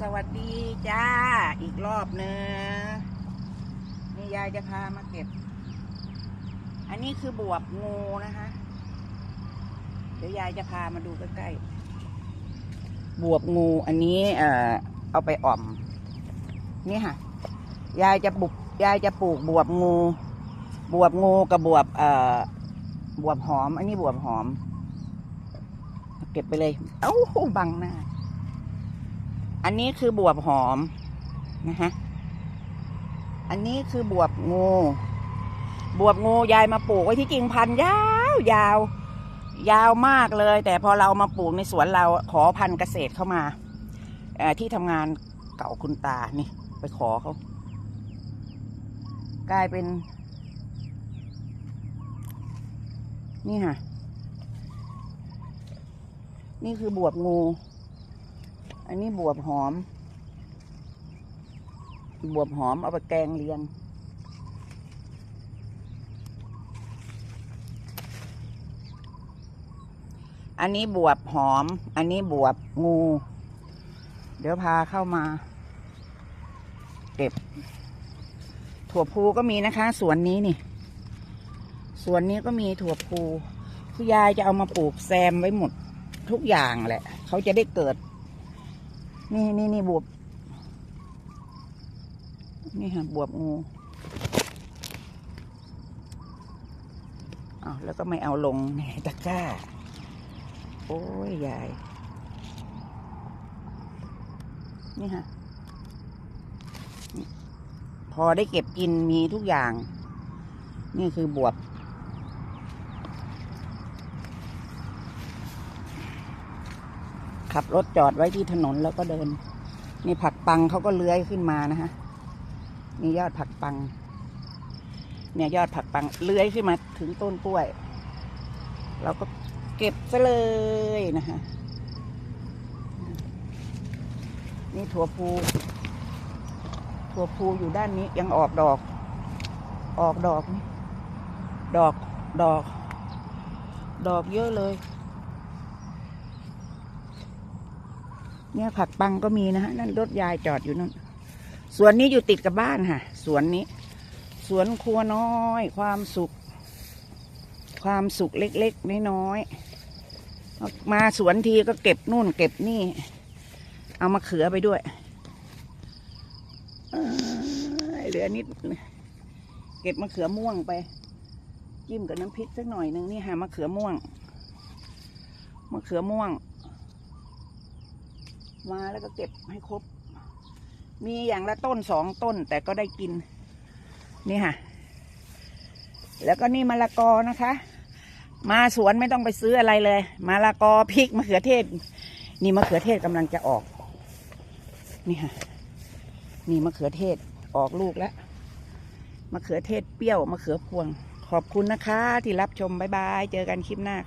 สวัสดีจ้า อีกรอบหนึงนี่ยายจะพามาเก็บ อันนี้คือบวบงูนะคะ เดี๋ยวยายจะพามาดูใกล้ๆ บวบงูอันนี้เอ่อเอาไปอ่อม นี่ค่ะ ยายจะบุกยายจะปลูกบวบงู บวบงูกับบวบเอ่อบวบหอม อันนี้บวบหอม เก็บไปเลย เอ้าบังหน้า อันนี้คือบวบหอมนะฮะ อันนี้คือบวบงู บวบงูยายมาปลูกไว้ที่กิ่งพันยาวยาวยาวมากเลย แต่พอเรามาปลูกในสวนเราขอพันธุ์เกษตรเข้ามาที่ทำงานเก่าคุณตานี่ ไปขอเขากลายเป็น นี่ค่ะ นี่คือบวบงู อันนี้บวบหอม บวบหอมเอาไปแกงเลียง อันนี้บวบหอม อันนี้บวบงู เดี๋ยวพาเข้ามา เก็บ ถั่วพูก็มีนะคะ สวนนี้นี่ สวนนี้ก็มีถั่วพูคือยายจะเอามาปลูกแซมไว้หมดทุกอย่างแหละ เขาจะได้เกิด นี่นี่นี่บวบ นี่ค่ะบวบงูอาแล้วก็ไม่เอาลงในตะกร้า โอ้ยยาย นี่ค่ะ พอได้เก็บกินมีทุกอย่าง นี่คือบวบ ขับรถจอดไว้ที่ถนนแล้วก็เดิน นี่ผักปังเขาก็เลื้อยขึ้นมานะฮะนี่ยอดผักปัง เนี่ยยอดผักปังเลื้อยขึ้นมาถึงต้นกล้วย เราก็เก็บซะเลยนะฮะนี่ถั่วพูถั่วพูอยู่ด้านนี้ยังออกดอก ออกดอก ดอกดอก ดอกเยอะเลย เนี่ยผักปังก็มีนะฮะนั่นรถยายจอดอยู่นั่นสวนนี้อยู่ติดกับบ้านค่ะ สวนนี้ สวนครัวน้อย ความสุข ความสุขเล็กๆน้อยๆมาสวนทีก็เก็บนู่น เก็บนี่ เอามาเขือไปด้วยเหลือนิดเก็บมะเขือม่วงไปจิ้มกับน้ำพริกสักหน่อยหนึ่งนี่ค่ะมะเขือม่วงมะเขือม่วง มาแล้วก็เก็บให้ครบ มีอย่างละต้นสองต้นแต่ก็ได้กิน นี่ค่ะ แล้วก็นี่มะละกอนะคะ มาสวนไม่ต้องไปซื้ออะไรเลยมะละกอพริกมะเขือเทศ นี่มะเขือเทศกำลังจะออก นี่ค่ะ นี่มะเขือเทศออกลูกแล้วมะเขือเทศเปรี้ยวมะเขือพวง ขอบคุณนะคะ ที่รับชม บ๊ายบาย เจอกันคลิปหน้าค่ะ